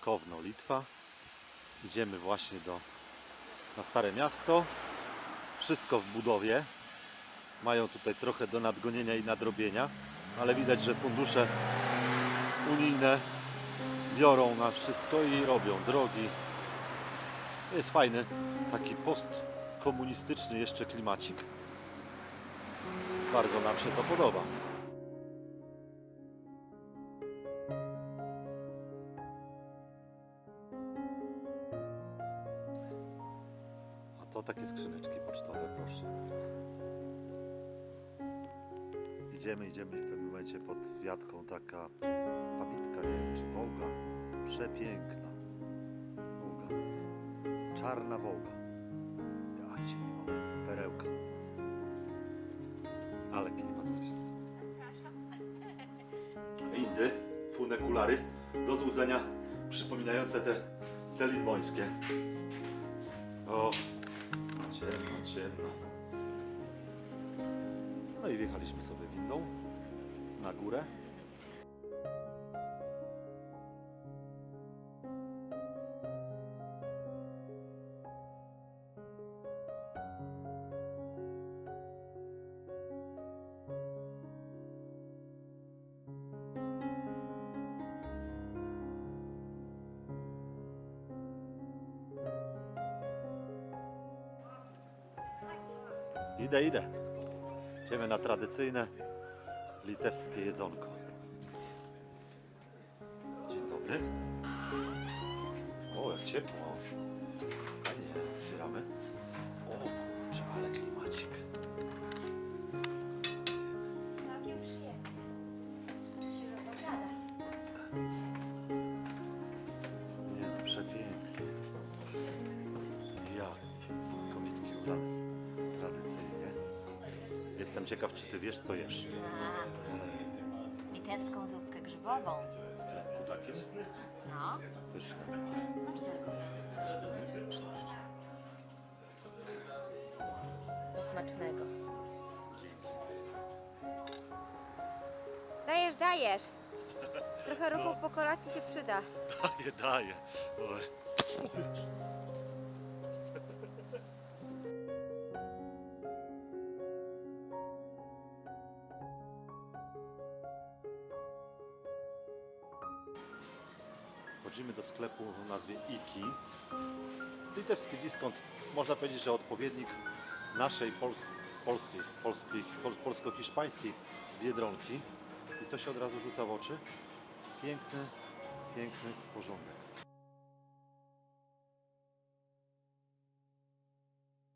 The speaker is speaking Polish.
Kowno, Litwa. Idziemy właśnie do, na Stare Miasto. Wszystko w budowie. Mają tutaj trochę do nadgonienia i nadrobienia, ale widać, że fundusze unijne biorą na wszystko i robią drogi. Jest fajny taki postkomunistyczny jeszcze klimacik. Bardzo nam się to podoba. To takie skrzyneczki pocztowe, proszę bardzo. Idziemy, idziemy w pewnym momencie pod wiatką taka pabitka, nie wiem czy wołga. Przepiękna. Wołga. Czarna wołga. Ja cię nie mogę. Perełka. Ale klimatyczne. Windy, funekulary do złudzenia przypominające te, te lizbońskie. O, ciemno. No i wjechaliśmy sobie windą na górę. Idę, idę. Idziemy na tradycyjne litewskie jedzonko. Dzień dobry. O, jak ciepło. Fajnie, otwieramy. Jestem ciekaw, czy ty wiesz, co jesz. A, litewską zupkę grzybową. W takim? No, Pyszne. smacznego. Smacznego. Dajesz, dajesz. Trochę ruchu po kolacji się przyda. Daję, daję. Oj. Wchodzimy do sklepu o nazwie Iki. Litewski dyskont, można powiedzieć, że odpowiednik naszej pols polskiej, polskiej, pol polsko-hiszpańskiej Biedronki. I co się od razu rzuca w oczy? Piękny, piękny porządek.